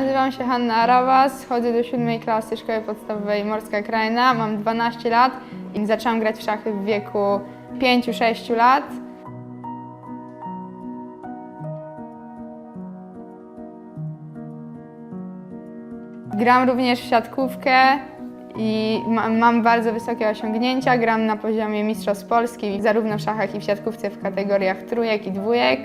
Nazywam się Hanna Arawas, chodzę do siódmej klasy szkoły podstawowej Morska Kraina, mam 12 lat i zaczęłam grać w szachy w wieku 5-6 lat. Gram również w siatkówkę i ma, mam bardzo wysokie osiągnięcia. Gram na poziomie Mistrzostw Polski, zarówno w szachach i w siatkówce w kategoriach trójek i dwójek.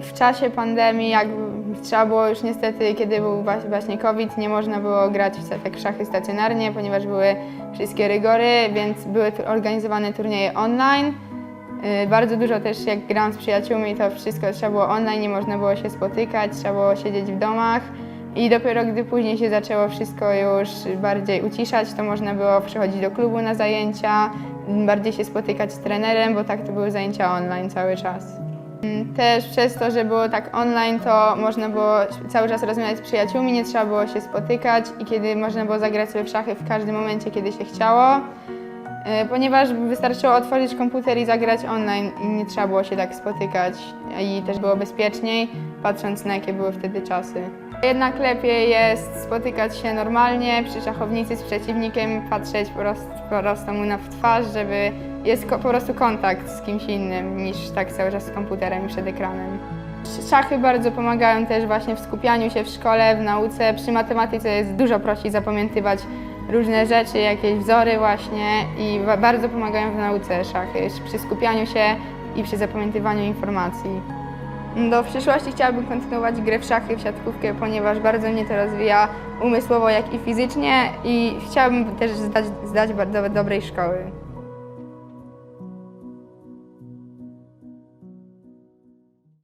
W czasie pandemii, jak trzeba było już niestety, kiedy był właśnie COVID, nie można było grać w tak szachy stacjonarnie, ponieważ były wszystkie rygory, więc były organizowane turnieje online. Y, Bardzo dużo też jak grałam z przyjaciółmi, to wszystko trzeba było online, nie można było się spotykać, trzeba było siedzieć w domach. I dopiero gdy później się zaczęło wszystko już bardziej uciszać, to można było przychodzić do klubu na zajęcia, bardziej się spotykać z trenerem, bo tak to były zajęcia online cały czas. Też przez to, że było tak online, to można było cały czas rozmawiać z przyjaciółmi, nie trzeba było się spotykać i kiedy można było zagrać sobie w szachy w każdym momencie, kiedy się chciało. E, Ponieważ wystarczyło otworzyć komputer i zagrać online i nie trzeba było się tak spotykać i też było bezpieczniej, patrząc na jakie były wtedy czasy. Jednak lepiej jest spotykać się normalnie przy szachownicy z przeciwnikiem, patrzeć po prostu mu na twarz, żeby jest po prostu kontakt z kimś innym niż tak cały czas z komputerem i przed ekranem. Szachy bardzo pomagają też właśnie w skupianiu się w szkole, w nauce. Przy matematyce jest dużo prościej zapamiętywać różne rzeczy, jakieś wzory właśnie i ba- bardzo pomagają w nauce szachy, przy skupianiu się i przy zapamiętywaniu informacji. Do przyszłości chciałabym kontynuować grę w szachy, w siatkówkę, ponieważ bardzo mnie to rozwija umysłowo, jak i fizycznie i chciałabym też zdać, zdać do dobrej szkoły.